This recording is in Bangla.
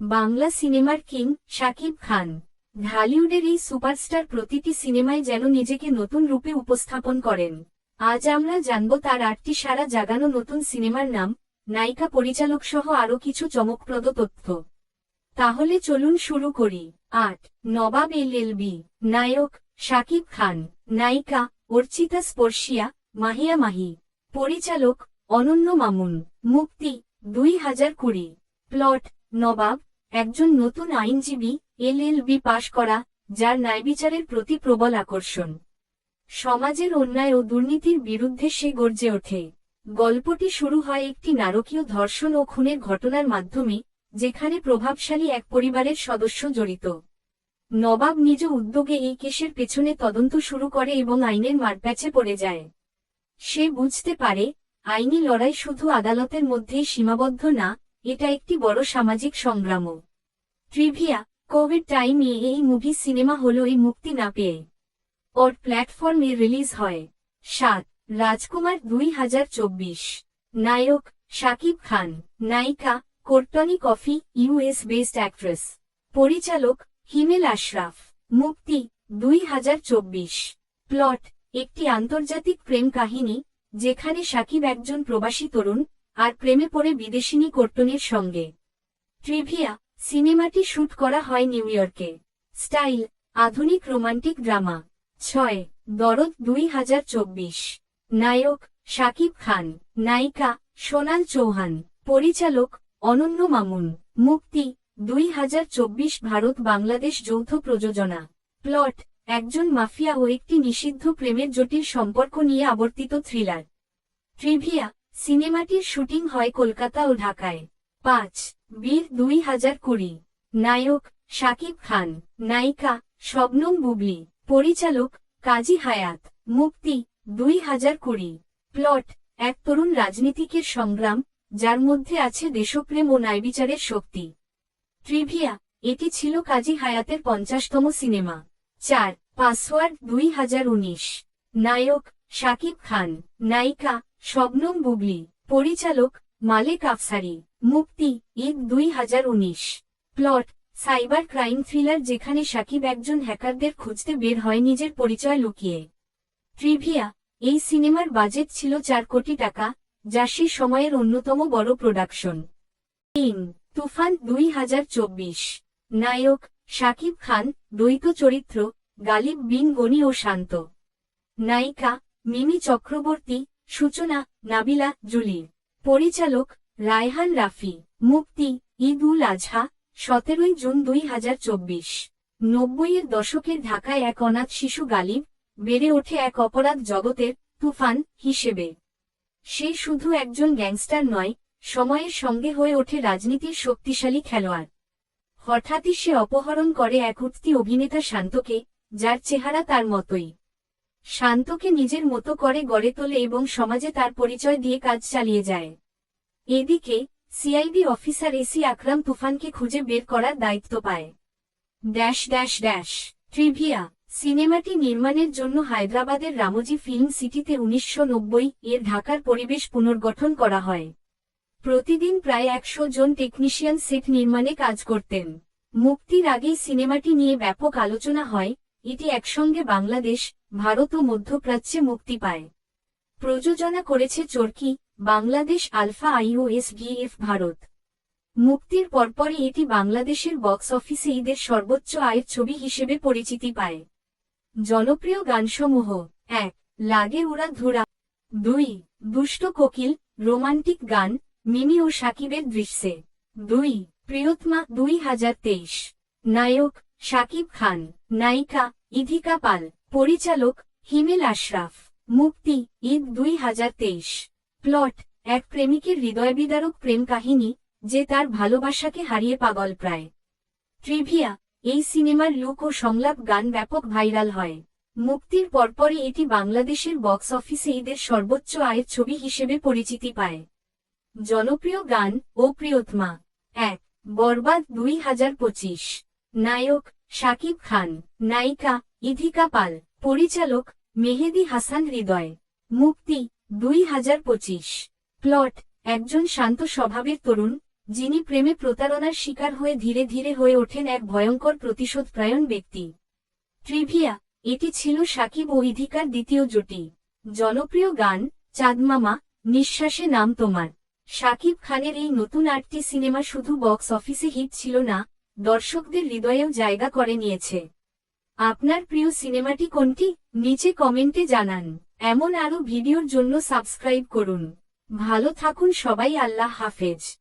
বাংলা সিনেমার কিং শাকিব খান। ঢালিউডের এই সুপারস্টার প্রতিটি সিনেমায় যেন নিজেকে নতুন রূপে উপস্থাপন করেন। আজ আমরা জানব তার আটটি সারা জাগানো নতুন সিনেমার নাম, নায়িকা পরিচালক সহ আরও কিছু চমকপ্রদ তথ্য। তাহলে চলুন শুরু করি। আট, নবাব এল এল বি, নায়ক, শাকিব খান, নায়িকা, অর্চিতা স্পর্শিয়া, মাহিয়া মাহি, পরিচালক, অনন্য মামুন, মুক্তি, দুই হাজার কুড়ি। প্লট, নবাব একজন নতুন আইনজীবী এলএলবি পাশ করা, যার ন্যায়বিচারের প্রতি প্রবল আকর্ষণ। সমাজের অন্যায় ও দুর্নীতির বিরুদ্ধে সে গর্জে ওঠে। গল্পটি শুরু হয় একটি নারকীয় ধর্ষণ ও খুনের ঘটনার মাধ্যমে, যেখানে প্রভাবশালী এক পরিবারের সদস্য জড়িত। নবাব নিজ উদ্যোগে এই কেসের পেছনে তদন্ত শুরু করে এবং আইনের মারপ্যাচে পড়ে যায়। সে বুঝতে পারে, আইনি লড়াই শুধু আদালতের মধ্যেই সীমাবদ্ধ না এটা একটি বড় সামাজিক সংগ্রামও। ট্রিভিয়া, কোভিড টাইমে এই মুভি সিনেমা হলো এই মুক্তি না পেয়ে। ওর প্ল্যাটফর্মে রিলিজ হয়। সাত, রাজকুমার দুই হাজার চব্বিশ। নায়ক, শাকিব খান। নায়িকা Courtney Coffey US based actress. পরিচালক, হিমেল আশরাফ। মুক্তি, দুই হাজার চব্বিশ। প্লট, একটি আন্তর্জাতিক প্রেম কাহিনী, যেখানে সাকিব একজন প্রবাসী তরুণ আর প্রেমে পড়ে বিদেশিনী কোর্টনির সঙ্গে। ট্রিভিয়া, সিনেমাটি শুট করা হয় নিউ ইয়র্কে। স্টাইল, আধুনিক রোমান্টিক ড্রামা। ছয়, দরদ দুই হাজার চব্বিশ। নায়ক, শাকিব খান। নায়িকা, সোনাল চৌহান। পরিচালক, অনন্য মামুন। মুক্তি, দুই হাজার চব্বিশ ভারত বাংলাদেশ যৌথ প্রযোজনা। প্লট, একজন মাফিয়া ও একটি নিষিদ্ধ প্রেমের জটিল সম্পর্ক নিয়ে আবর্তিত থ্রিলার। ট্রিভিয়া সিনেমাটির শুটিং হয় কলকাতা ও ঢাকায়। পাঁচ, বীর দুই হাজার কুড়ি। নায়ক, শাকিব খান। নায়িকা, শবনম বুবলি। পরিচালক, কাজী হায়াত। মুক্তি, দুই হাজার কুড়ি। প্লট, এক তরুণ রাজনীতিকের সংগ্রাম, যার মধ্যে আছে দেশপ্রেম ও ন্যায়বিচারের শক্তি। ট্রিভিয়া, এটি ছিল কাজী হায়াতের পঞ্চাশতম সিনেমা। চার, পাসওয়ার্ড দুই হাজার উনিশ। নায়ক শাকিব খান, নায়িকা, শবনম বুবলি, পরিচালক, মালেক আফসারি, মুক্তি, ঈদ দুই হাজার উনিশ। প্লট, সাইবার ক্রাইম থ্রিলার যেখানে সাকিব একজন হ্যাকারদের খুঁজতে বের হয় নিজের পরিচয় লুকিয়ে। ট্রিভিয়া, এই সিনেমার বাজেট ছিল চার কোটি টাকা, যা সে সময়ের অন্যতম বড় প্রোডাকশন। তিন, তুফান দুই হাজার চব্বিশ। নায়ক, শাকিব খান, দ্বৈত চরিত্র, গালিব বিন গনি ও শান্ত। নায়িকা মিমি চক্রবর্তী, সূচনা, নাবিলা, জুলি। পরিচালক, রায়হান রাফি। মুক্তি ঈদ উল আজহা, সতেরোই জুন দুই হাজার চব্বিশ। নব্বইয়ের দশকের ঢাকায় এক অনাথ শিশু গালিব, বেড়ে ওঠে এক অপরাধ জগতের তুফান হিসেবে। সে শুধু একজন গ্যাংস্টার নয়, সময়ের সঙ্গে হয়ে ওঠে রাজনীতির শক্তিশালী খেলোয়াড়। হঠাৎই সে অপহরণ করে এক উঠতি অভিনেতা শান্তকে, যার চেহারা তার মতোই। শান্তকে নিজের মতো করে গড়ে তোলে এবং সমাজে তার পরিচয় দিয়ে কাজ চালিয়ে যায়। এদিকে সিআইডি অফিসার এসি আকরাম তুফানকে খুঁজে বের করার দায়িত্ব পায়। ড্যাশ ড্যাশ ড্যাশ, ট্রিভিয়া, সিনেমাটি নির্মাণের জন্য হায়দ্রাবাদের রামোজি ফিল্ম সিটিতে উনিশশো নব্বই এর ঢাকার পরিবেশ পুনর্গঠন করা হয়। প্রতিদিন প্রায় একশো জন টেকনিশিয়ান সেট নির্মাণে কাজ করতেন। মুক্তির আগেই সিনেমাটি নিয়ে ব্যাপক আলোচনা হয় এটি একসঙ্গে বাংলাদেশ, ভারত ও মধ্যপ্রাচ্যে মুক্তি পায়। প্রযোজনা করেছে Chorki, Bangladesh Alpha IOS VF Bharat. মুক্তির পরপরই এটি বাংলাদেশের বক্স অফিসে ঈদের সর্বোচ্চ আয়ের ছবি হিসেবে পরিচিতি পায়। জনপ্রিয় গানসমূহ, এক, লাগে উড়া ধুরা। দুই, দুষ্ট কোকিল, রোমান্টিক গান, মিমি ও সাকিবের দৃশ্যে। দুই, প্রিয়তমা দুই হাজার তেইশ। নায়ক সাকিব খান, নায়িকা ইধিকা পাল, পরিচালক হিমেল আশরাফ। মুক্তি, ঈদ দুই হাজার তেইশ। প্লট, এক প্রেমিকের হৃদয়বিদারক প্রেম কাহিনী, যে তার ভালোবাসাকে হারিয়ে পাগল প্রায়। ট্রিভিয়া, এই সিনেমার লুক ও সংলাপ গান ব্যাপক ভাইরাল হয়। মুক্তির পরপরই এটি বাংলাদেশের বক্স অফিসে ঈদের সর্বোচ্চ আয়ের ছবি হিসেবে পরিচিতি পায়। জনপ্রিয় গান ও প্রিয়তমা। এক, বরবাদ দুই হাজার পঁচিশ। নায়ক, শাকিব খান, নায়িকা, ইধিকা পাল, পরিচালক, মেহেদি হাসান হৃদয়। মুক্তি, দুই হাজার পঁচিশ। প্লট, একজন শান্ত স্বভাবের তরুণ, যিনি প্রেমে প্রতারণার শিকার হয়ে ধীরে ধীরে হয়ে ওঠেন এক ভয়ঙ্কর প্রতিশোধপ্রায়ণ ব্যক্তি। ট্রিভিয়া, এটি ছিল সাকিব ও ইধিকার দ্বিতীয় জুটি। জনপ্রিয় গান চাঁদমামা নিঃশ্বাসে নাম তোমার। শাকিব খানের এই নতুন আটটি সিনেমা শুধু বক্স অফিসে হিট ছিল না দর্শকদের হৃদয়েও জায়গা করে নিয়েছে। আপনার প্রিয় সিনেমাটি কোনটি? নিচে কমেন্টে জানান। এমন আরও ভিডিওর জন্য সাবস্ক্রাইব করুন। ভালো থাকুন সবাই, আল্লাহ হাফেজ।